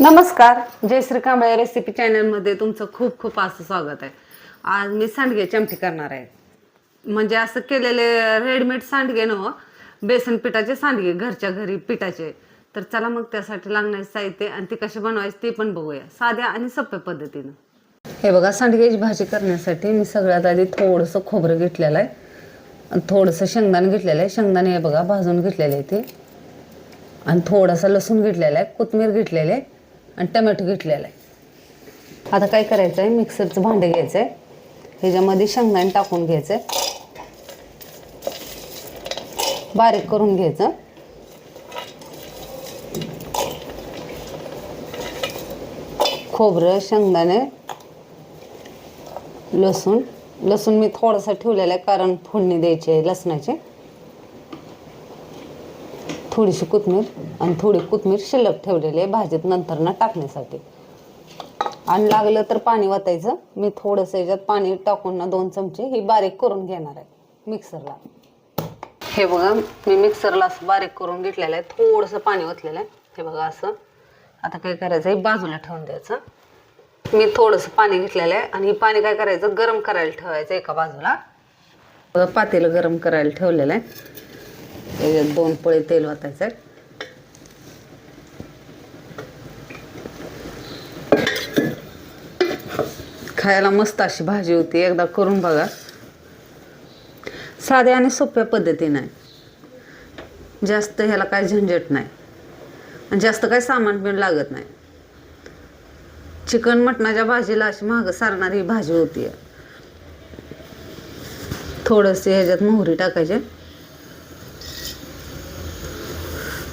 नमस्कार. जय श्री कांबळे रेसिपी चॅनलमध्ये तुमचं खूप खूप असं स्वागत आहे. आज मी सांडगे चमटी करणार आहे. म्हणजे असं केलेले रेडीमेड सांडगे न हो, बेसन पिठाचे सांडगे घरच्या घरी पिठाचे. तर चला मग त्यासाठी लागणारे साहित्य आणि ते कसे बनवायचे ते पण बघूया. साध्या आणि सोप्या पद्धतीनं. हे बघा सांडग्याची भाजी करण्यासाठी मी सगळ्यात आधी थोडंसं खोबरं घेतलेलं आहे. आणि थोडंसं शेंगदाणं घेतलेलं आहे. शेंगदाणे हे बघा भाजून घेतलेले आहे ते. आणि थोडासा लसूण घेतलेला आहे. कोथमीर घेतलेले आहे. आणि टमॅटो घेतलेला आहे. आता काय करायचं आहे मिक्सरचं भांडं घ्यायचं आहे ह्याच्यामध्ये शेंगदाणे टाकून घ्यायचं आहे बारीक करून घ्यायचं. खोबरं शेंगदाणे लसूण. लसूण मी थोडासा ठेवलेला आहे कारण फोडणी द्यायची आहे लसणाची. थोडीशी कोथमीर आणि थोडी कोथमीर शिल्लक ठेवलेली आहे भाजीत नंतर ना टाकण्यासाठी. आणि लागलं तर पाणी वाटायचं मी थोडंसं याच्यात पाणी टाकून ना दोन चमचे ही बारीक करून घेणार आहे मिक्सरला. हे बघा मी मिक्सरला असं बारीक करून घेतलेलं आहे. थोडंसं पाणी ओतलेलं आहे. हे बघा असं. आता काय करायचं? हे बाजूला ठेवून द्यायचं. मी थोडंसं पाणी घेतलेलं आहे आणि हे पाणी काय करायचं? गरम करायला ठेवायचं एका बाजूला. पातेलं गरम करायला ठेवलेलं आहे. त्याच्यात दोन पळे तेल वाचायचं आहे खायला मस्त अशी भाजी होती एकदा करून बघा. साध्या आणि सोप्या पद्धतीने आहे. जास्त ह्याला काय झंझट नाही. आणि जास्त काय सामान पण लागत नाही. चिकन मटणाच्या भाजीला अशी महाग सारणारी भाजी होती. थोडंसे ह्याच्यात मोहरी टाकायचे.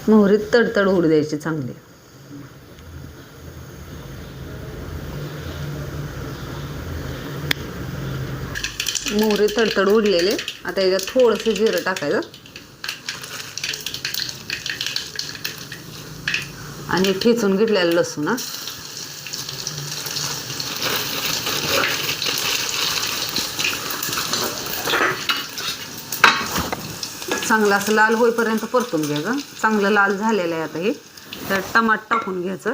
मोहरीत तडतड उडू द्यायची चांगली. मोहरी तडतड उडलेले आता याच्यात थोडंसं जिरं टाकायचं. आणि ठेचून घेतलेलं लसूण हा. चांगलं असं लाल होईपर्यंत परतून घ्यायचं चांगलं लाल झालेलं आहे आता हे. तर टमाट टाकून घ्यायचं.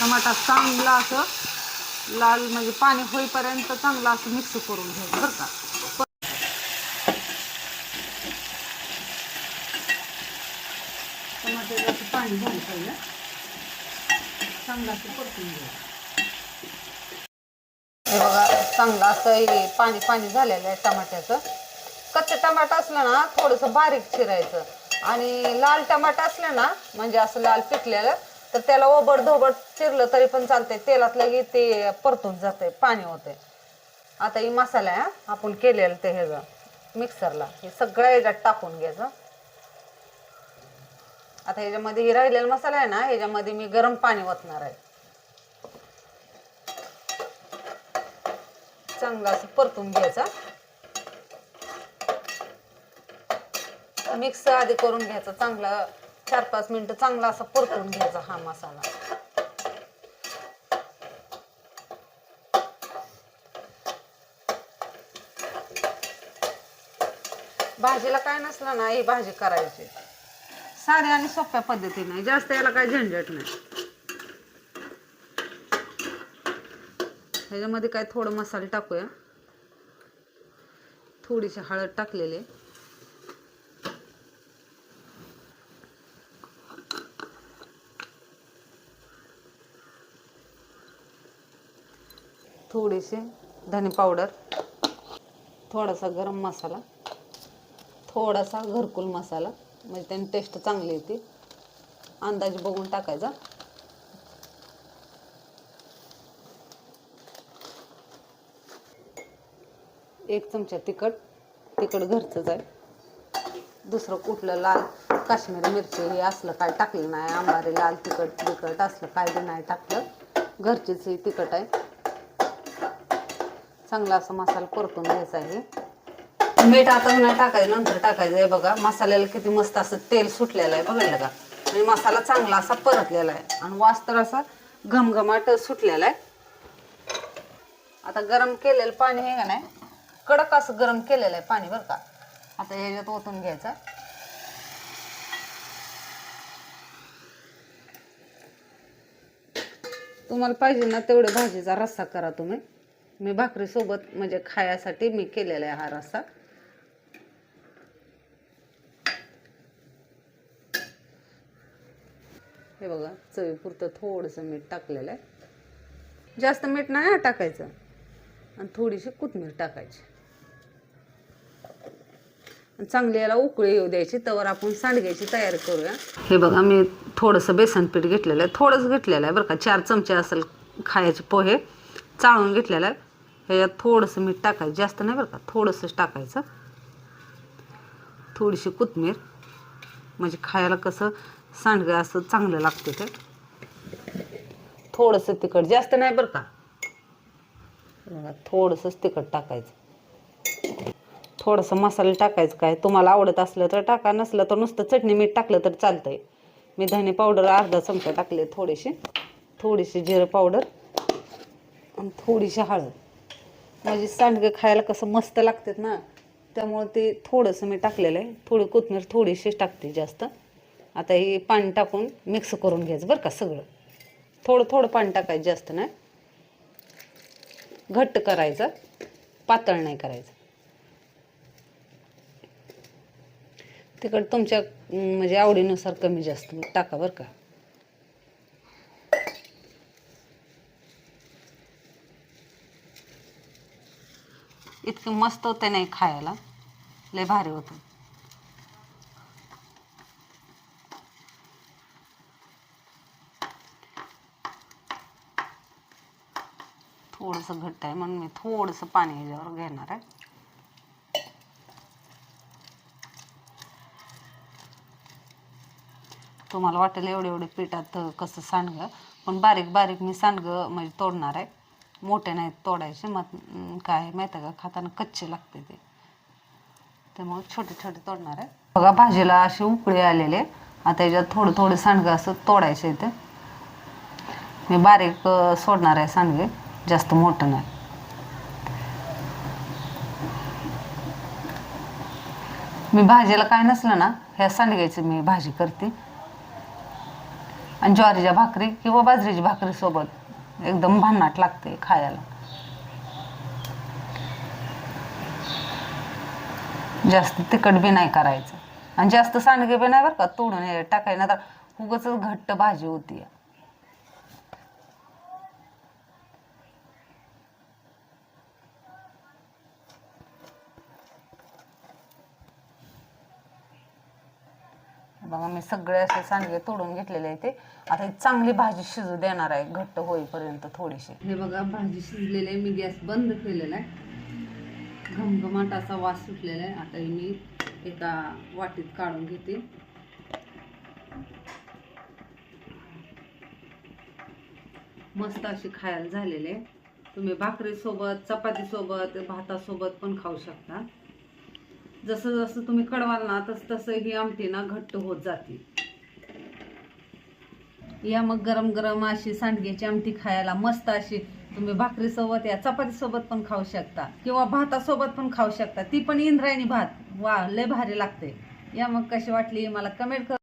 टमाटा चांगला असं लाल म्हणजे पाणी होईपर्यंत चांगलं असं मिक्स करून घ्यायचं बरं का. टमाट्याचं पाणी झालं पाहिजे. चांगला असं परतून घ्यायचं बघा चांगलं असं हे पाणी पाणी झालेलं आहे टमाट्याचं. कच्चं टमाटा असलं ना थोडंसं बारीक चिरायचं. आणि लाल टमाटा असलं ना म्हणजे असं लाल पिकलेलं तर त्याला ओबड धोबड चिरलं तरी पण चालतंय. तेलात लगे ते परतून जाते पाणी होते आता ही मसाला आहे हा, आपण केलेलं ते ह्याचं मिक्सरला. हे सगळं ह्याच्यात टाकून घ्यायचं. आता ह्याच्यामध्ये हे राहिलेला मसाला आहे ना ह्याच्यामध्ये मी गरम पाणी ओतणार आहे. चांगलं असं परतून घ्यायचा. मिक्स आधी करून घ्यायचा चांगला चार पाच मिनटं चांगला असं परतून घ्यायचा हा मसाला. भाजीला काय नसलं ना ही भाजी करायची. साध्या आणि सोप्या पद्धतीने जास्त याला काय झंझट नाही. ह्याच्यामध्ये काय थोडं मसाले टाकूया. थोडीशी हळद टाकलेली. थोडीशी धने पावडर थोडासा गरम मसाला थोडासा घरकुल मसाला. म्हणजे त्याने टेस्ट चांगली येते. अंदाज बघून टाकायचा. एक चमचा तिखट. तिखट घरचंच आहे. दुसरं कुठलं लाल काश्मीरी मिरची हे असलं काय टाकलं नाही. आंबारे लाल तिखट तिखट असलं काय बी नाही टाकलं. घरचीच ही तिखट आहे. चांगला असा मसाला परतून घ्यायचा आहे. मीठ आता नाही टाकायचं नंतर टाकायचं. आहे बघा मसाल्याला किती मस्त असं तेल सुटलेलं आहे. बघायला का? आणि मसाला चांगला असा परतलेला आहे. आणि वास तर असा घमघमाट सुटलेला आहे. आता गरम केलेलं पाणी आहे का नाही? कडक असं गरम केलेलं आहे पाणी बरं का? आता ह्याच्यात ओतून घ्यायचा. तुम्हाला पाहिजे ना तेवढे भाजीचा रस्सा करा तुम्ही. मी भाकरीसोबत म्हणजे खायासाठी मी केलेला आहे हा रस्सा. हे बघा चवीपुरतं थोडंसं मीठ टाकलेलं आहे. जास्त मीठ नाही टाकायचं. आणि थोडीशी कोथमीर टाकायची. आणि चांगली याला उकळी येऊ द्यायची तवर आपण सांडग्याची तयार करूया. हे बघा मी थोडंसं बेसन पीठ घेतलेलं आहे. थोडंसं घेतलेलं आहे बरं का. चार चमचे असेल खायचे पोहे. चाळून घेतलेलं आहे. ह्याच्यात थोडंसं मीठ टाकायचं. जास्त नाही बरं का. थोडंसंच टाकायचं. थोडीशी कोथमीर म्हणजे खायला कसं सांडगं असं चांगलं लागतं ते. थोडंसं तिखट जास्त नाही बरं का. थोडंसंच तिखट टाकायचं. थोडंसं मसाला टाकायचं काय? तुम्हाला आवडत असलं तर टाका नसलं तर नुसतं चटणी मीठ टाकलं तर चालतंय. मी धने पावडर अर्धा चमचा टाकले थोडीशी थोडीशी जिरं पावडर आणि थोडीशी हळद. म्हणजे सांडगं खायला कसं मस्त लागतात ना त्यामुळं ते थोडंसं मी टाकलेलं आहे. थोडी कोथमीर थोडीशीच टाकते जास्त. आता हे पाणी टाकून मिक्स करून घ्यायचं बरं का सगळं. थोडं थोडं पाणी टाकायचं जास्त नाही. घट्ट करायचं पातळ नाही करायचं. तिकड तुमच्या म्हणजे आवडीनुसार कमी जास्त टाका बरं का. इतकं मस्त होतं नाही खायला. लय भारी होतं थोडंसं घट्ट आहे म्हणून मी थोडंसं पाणी ह्याच्यावर घेणार आहे. तुम्हाला वाटेल एवढे एवढे पिठात कसं सांडगं पण बारीक बारीक मी सांडगं म्हणजे तोडणार आहे. मोठे नाहीत तोडायचे मग काय माहिती आहे का खाताना कच्चे लागते ते. त्यामुळे छोटे छोटे तोडणार आहे. बघा भाजीला असे उकळे आलेले आता याच्यात थोडं थोडं सांडगं असं तोडायचं इथे. मी बारीक सोडणार आहे सांडगे. जास्त मोठं नाही. मी भाजीला काय नसलं ना ह्या सांडग्याची मी भाजी करते. आणि ज्वारीच्या भाकरी किंवा बाजरीची भाकरी सोबत एकदम भन्नाट लागते खायला. जास्त तिखट बी नाही करायचं. आणि जास्त सांडगे बी नाही बरं का तोडून टाकायला. तर उगच घट्ट भाजी होती बघा मी सगळे असे सांडगे तोडून घेतलेले आहे ते. आता चांगली भाजी शिजू देणार आहे घट्ट होईपर्यंत थोडीशी. हे बघा भाजी शिजलेली आहे. मी गॅस बंद केलेला आहे. घमघमाट असा वास सुटलेला आहे. आता हे मी एका वाटीत काढून घेते. मस्त अशी खायला झालेले आहे. तुम्ही भाकरीसोबत चपातीसोबत भातासोबत पण खाऊ शकता. जसं जसं तुम्ही कडवाल ना तसं तसं ही आमटी ना घट्ट होत जाते. या मग गरम गरम अशी सांडग्याची आमटी खायला मस्त अशी तुम्ही भाकरीसोबत या चपातीसोबत पण खाऊ शकता. किंवा भातासोबत पण खाऊ शकता. ती पण इंद्रायणी भात. वा लय भारी लागते. या मग कशी वाटली मला कमेंट कर